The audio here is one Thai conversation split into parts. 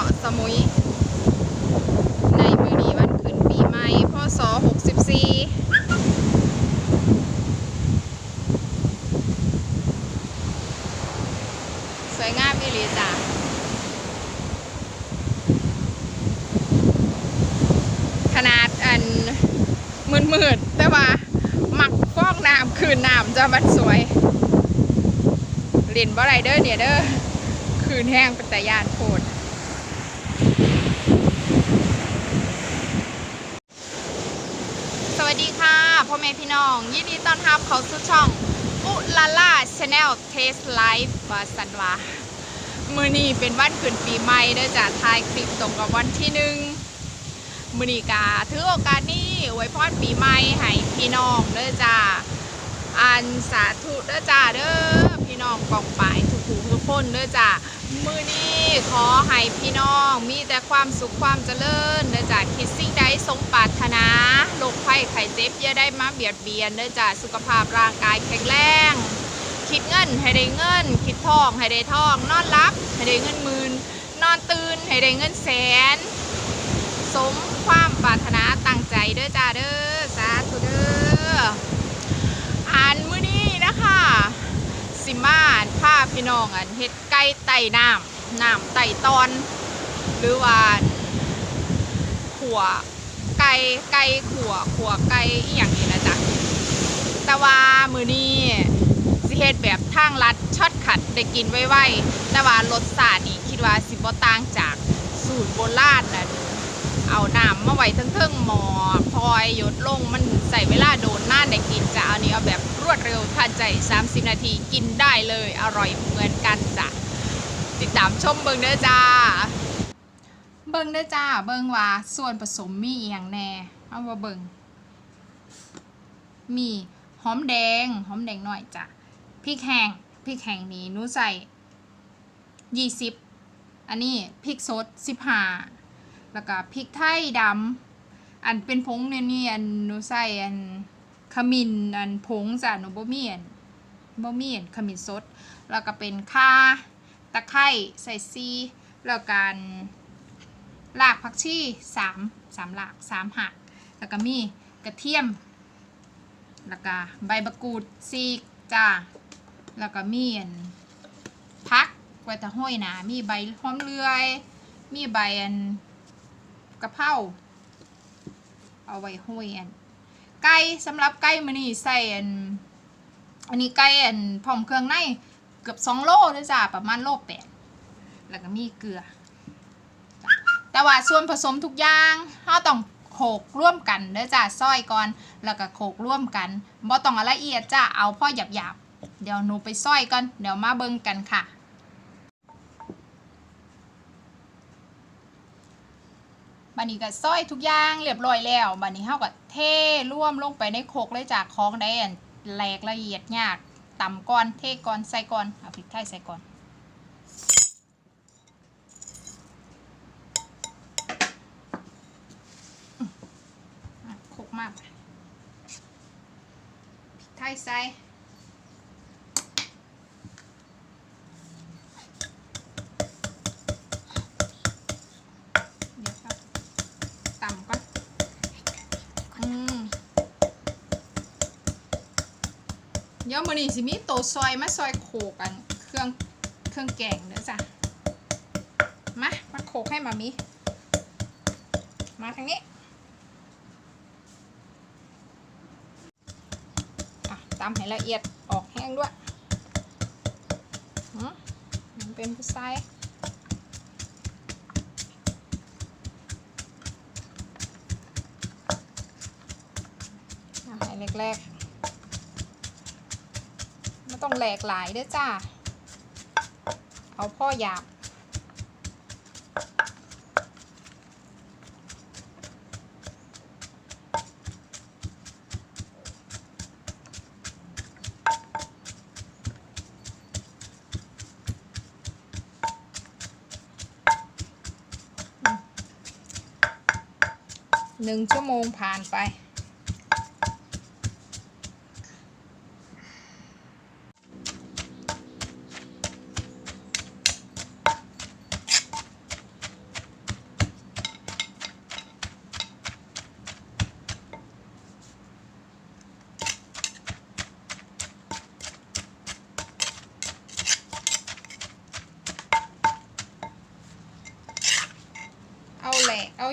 าะสมุย ในมือนี้วันขึ้นปีใหม่พศ64 สวยงามอีหลีจ้ะขนาดอันมืดๆแต่ว่าหมักฟอกน้ำคืนน้ำจะมันสวยเล่นบ่ไรเด้อเนี่ยเด้อคืนแห้งเป็นแต่ยานโพดสวัสดีค่ะพ่อแม่พี่น้อง ยินดีต้อนรับเขาสู่ช่องอุลาล่าชาแนลเทสไลฟ์วาสันวามือนี้เป็นวันขึ้นปีใหม่เด้อจ้ะถ่ายคลิปตรงกับวันที่หนึ่งมือนีกาถือโอกาสนี้อวยพรปีใหม่ให้พี่น้องเด้อจ้าอันสาธุเด้อจ้าเด้อพี่น้องกองป่ายทุกผู้ทุกคนเด้อจ้ามือนี้ขอให้พี่น้องมีแต่ความสุขความเจริญเด้อจ้าคิดสิ่ง ดสมปรารถนาโรคภัยไข้เจ็บอย่าได้มาเบียดเบียนเด้อจ้าสุขภาพร่างกายแข็งแรงคิดเงินให้ได้เงิน คิดทองให้ได้ทอง นอนรับให้ได้เงินหมื่นนอนตื่นให้ได้เงินแสน สมความปรารถนาตั้งใจเด้อจ้าเด้อสาธุเด้ออ่านมื้อนี้นะคะ สิมาพาพี่น้องอันเฮ็ดไก่ไต่น้ำน้ำไต่ตอน หรือว่าขัว ไก่ไก่ขัวขัวไก่อหย่างนี้นะจ๊ะแต่ว่ามือนี้สิเฮ็ดแบบทางลัดช็อตขัดได้กินไวๆแต่ว่ารสชาตินี่คิดว่าสิบ่ต่างจากสูตรโบราณนั่นเอาน้ำมาไว้ทั้งเทิงๆหมอพลอยหยดลงมันใส่เวลาโดนหน่าได้กินจะเอานี้เอาแบบรวดเร็วทันใจ 30 นาทีกินได้เลยอร่อยเหมือนกันจ้ะติดตามชมเบิงเด้อจ้า เบิงเด้อจ้า เบิงว่าส่วนผสมมีอหย่างแน่เอาว่าเบิงมีหอมแดงหอมแดงหน่อยจ้ะพริกแห้งพริกแห้งนี้นูใส่20อันนี้พริกสด15แล้วก็พริกไทยดำอันเป็นผงเนี่ยนี่อันนูใส่อันขมิ้นอันผงจ้ะหนูบ่มีอันบ่มีอันขมิ้นสด แล้วก็เป็นข่าตะไคร้ใส่ซีแล้วกัน รากผักชีสามสามรากสามหัก แล้วก็มีกระเทียม แล้วก็ใบมะกรูดซีกจ้า แล้วก็มีอันพักไว้ต่ห้อยหนามีใบหอมเลือย มีใบอันกระเพราเอาไว้ห้อยอันไก่สำหรับไก่มันนี่ใส่อันอันนี้ไก่อันพร้อมเครื่องในเกือบสองโลเลยจ้ะประมาณโลแปดแล้วก็มีเกลือ แต่ว่าส่วนผสมทุกอย่างเราต้องโขกร่วมกันเด้อจ้ะซอยก่อนแล้วก็โขกร่วมกันบ่ต้องละเอียดจ้ะเอาพ่อหยาบๆ เดี๋ยวหนูไปซอยก่อนเดี๋ยวมาเบิ่งกันค่ะบันนี้ก็ซอยทุกอย่างเรียบร้อยแล้วบันนี้เฮาก็เทร่วมลงไปในโคกเลยจากของได้แหลกละเอียดยากต่ำก่อนเทก่อนใส่ก่อนเอาพริกไทยใส่ก่อนอืมอะโคก มากพริกไทยใส่เดี๋ยวครับต่ำก่อนอืมเดี๋ยวมือนี้สิมีโตซอยมาซอยโขกกัน เครื่องเครื่องแกงเด้อจ้ะมามาโขกให้มามีมาทางนี้ อะ ตำให้ละเอียดออกแห้งด้วยมันเป็นผู้ชายอาหารแรกๆไม่ต้องแหลกหลายด้วยจ้า เอาพ่อหยาบ หนึ่งชั่วโมงผ่านไป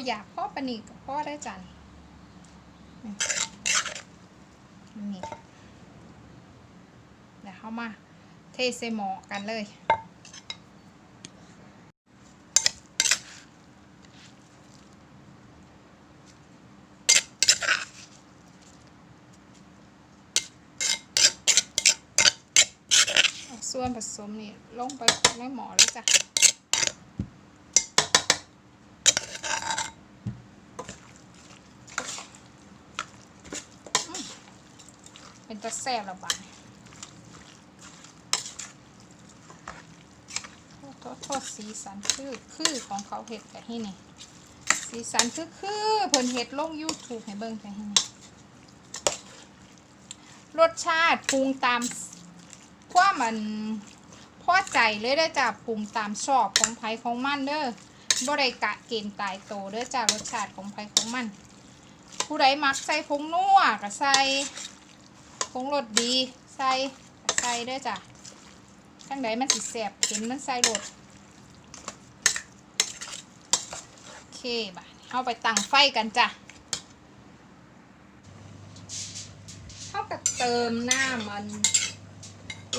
อยากพ่อปนีกับพ่อได้จันนี่เดี๋ยวเข้ามาเทใส่หม้อกันเลยส่วนผสมนี่ลงไปในหม้อเลยจ้ะ เป็นตะแซ่บและบาดโทษโทษสีสันคือคือของเขาเห็ดแต่ที่นี่ สีสันคือคือเพิ่นเห็ดลง YouTube ให้เบิ่งแต่ที่นี่รสชาติปรุงตามความมันพอใจเลยได้จ้ะปรุงตามชอบของไผของมันเด้อบ่ได้กะเกณฑ์ตายโตเด้อจ้ะรสชาติของไผของมัน ผู้ใดมักใส่ผงนัวก็ใส่ งรสดีใส่ใส่ด้วยจ้ะทั้งใดมันสิแสบเห็นมันใส่รสโอเคบ่ะเอาไปตั้งไฟกันจ้ะเข้ากับเติมหน้ามัน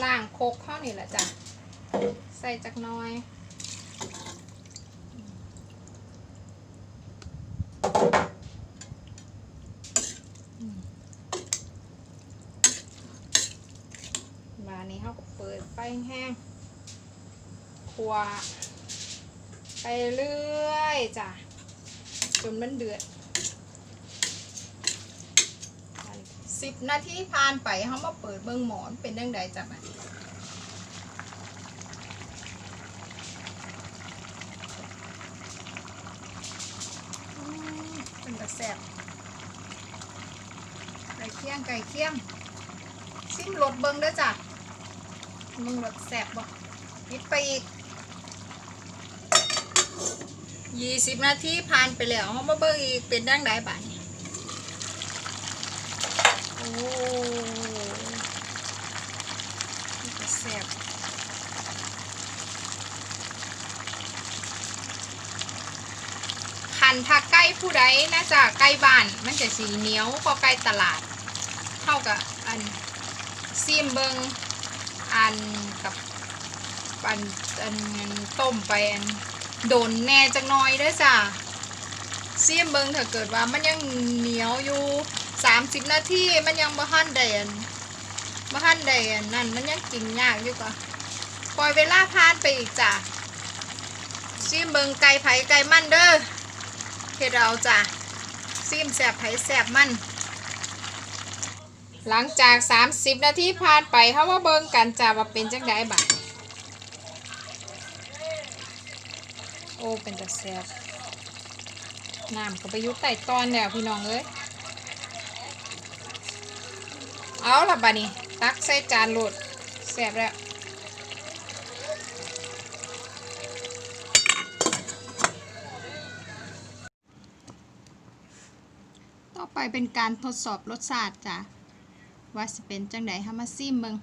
ล่างโคกเข้านี่แหละจ้ะ ใส่จักน้อย มานี้เขาก็เปิดไฟแห้งคั่วไปเรื่อยจ้ะ จนมันเดือดสิบนาทีผ่านไปเขามาเปิดเบิ้องหมอนเป็นยังไงจ้ะบัดนี้อืมเป็นกระแสบไก่เคี่ยงไก่เคี่ยงซิมรสเบิงเด้อจ้ะ มึงรสแสบบ่ยิดไปอีกยี่สิบนาทีผ่านไปแล้วเขามาเบิ่งอีกเป็นดังไดบ้านนี้โอ้แสบคันถ้าใกล้ผู้ใดน่าจะใกล้บ้าน มันจะสีเหนียวก็ใกล้ตลาด เท่ากับอันซีมเบิง อันกับอันอันต้มไปอันโดนแน่จักหน้อยเด้วยจ้ะซีมเบิงถ้าเกิดว่ามันยังเหนียวอยู่สามสิบนาทีมันยังบ่ทันได้อันบ่ทันได้อันนั่นมันยังกินยากอยู่ก็ปล่อยเวลาผ่านไปอีกจ้ะซีมเบิงไก่ไผ่ไก่มันเด้อเฮ็ดเอาจ้ะซีมแสบไผ่แสบมัน หลังจาก 30 นาทีผ่านไปเขาว่าเบิ่งกันจ้าว่าเป็นจังไดบัดโอ้เป็นตะแซ่บน้ำก็ไปยุดใต้ตอนแล้วพี่น้องเอ้ยเอาละบัดนี้ตักใส่จานโหลดแซ่บแล้วต่อไปเป็นการทดสอบรสชาติจ้ะ ว่าสิเป็นจังไดฮามาซิมเบิง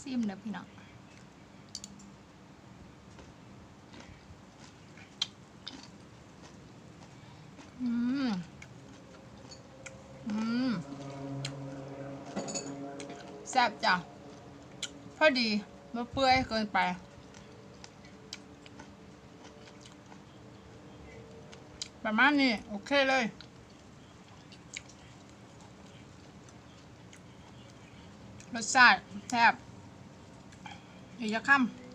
ซิมเด้อพี่น้องอืม อืมแซ่บจ้ะ พอดีไม่เปื่อยเกินไป ประมาณนี้ โอเคเลยรสชาติแซ่บอีกจะค่ำ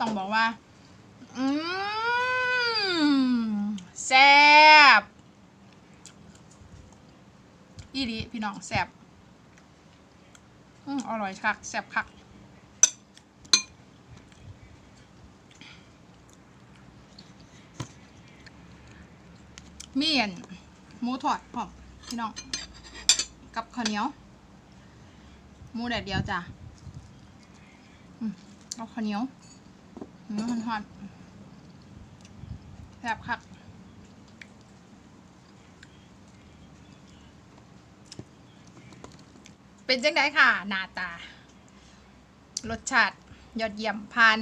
ต้องบอกว่า อืมแซ่บอีดีพี่น้องแซ่บอืมอร่อยคักแซ่บคักมีอันหมูทอดพร้อมพี่น้อง กับข้าวเหนียวหมูแดดเดียวจ้ะอืมเอาข้าวเหนียว เนื้อหอนๆแซ่บคักเป็นจังไดค่ะ หน้าตา รสชาติ ยอดเยี่ยมพาน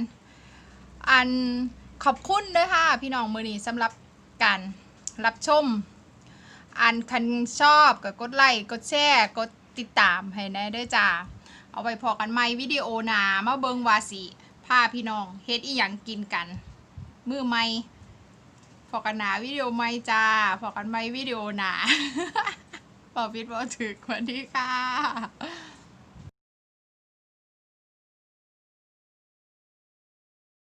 อันขอบคุณด้วยค่ะ พี่น้องมือนี้สำหรับการรับชม อันคันชอบก็กดไลค์กดแชร์กดติดตามให้แน่ด้วยจ้าเอาไปพอกันใหม่วิดีโอหนามาเบิงวาสิ พาพี่น้องเฮ็ดอีหยังกินกัน มือไม่พอกันหนาวิดีโอไม่จ้าพอกันไม่วิดีโอหนาปอพิดบอกถึกสวันนี้ค่ะ